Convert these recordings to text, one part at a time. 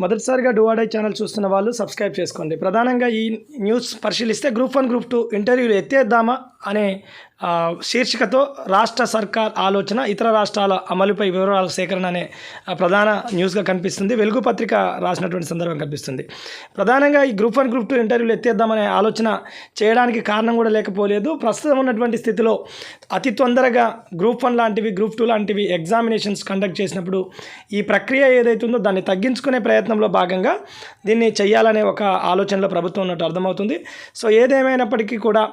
మొదటిసారిగా డూఆడై ఛానల్ చూస్తున్న వాళ్ళు సబ్స్క్రైబ్ చేసుకోండి. ప్రధానంగా ఈ న్యూస్ పరిశీలిస్తే గ్రూప్ వన్ గ్రూప్ టూ ఇంటర్వ్యూలు ఎత్తేద్దామా? అనే శీర్షికతో రాష్ట్ర సర్కార్ ఆలోచన ఇతర రాష్ట్రాల అమలుపై వివరాల సేకరణ అనే ప్రధాన న్యూస్గా కనిపిస్తుంది. వెలుగు పత్రిక రాసినటువంటి సందర్భం కనిపిస్తుంది. ప్రధానంగా ఈ గ్రూప్ వన్ గ్రూప్ టూ ఇంటర్వ్యూలు ఎత్తేద్దామనే ఆలోచన చేయడానికి కారణం కూడా లేకపోలేదు. ప్రస్తుతం ఉన్నటువంటి స్థితిలో అతి తొందరగా గ్రూప్ వన్ లాంటివి గ్రూప్ టూ లాంటివి ఎగ్జామినేషన్స్ కండక్ట్ చేసినప్పుడు ఈ ప్రక్రియ ఏదైతుందో దాన్ని తగ్గించుకునే ప్రయత్నంలో భాగంగా దీన్ని చేయాలనే ఒక ఆలోచనలో ప్రభుత్వం ఉన్నట్టు అర్థమవుతుంది. సో ఏదేమైనప్పటికీ కూడా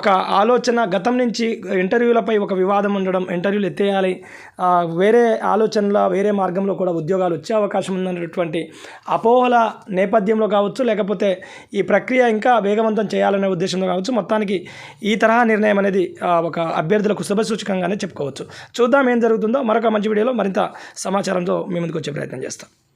ఒక ఆలోచన గతం నుంచి ఇంటర్వ్యూలపై ఒక వివాదం ఉండడం ఇంటర్వ్యూలు ఎత్తేయాలి వేరే ఆలోచనల వేరే మార్గంలో కూడా ఉద్యోగాలు వచ్చే అవకాశం ఉందన్నటువంటి అపోహల నేపథ్యంలో కావచ్చు లేకపోతే ఈ ప్రక్రియ ఇంకా వేగవంతం చేయాలనే ఉద్దేశంలో కావచ్చు మొత్తానికి ఈ తరహా నిర్ణయం అనేది ఒక అభ్యర్థులకు శుభసూచకంగానే చెప్పుకోవచ్చు. చూద్దాం ఏం జరుగుతుందో మరొక మంచి వీడియోలో మరింత సమాచారంతో మీ ముందుకు వచ్చే ప్రయత్నం చేస్తాం.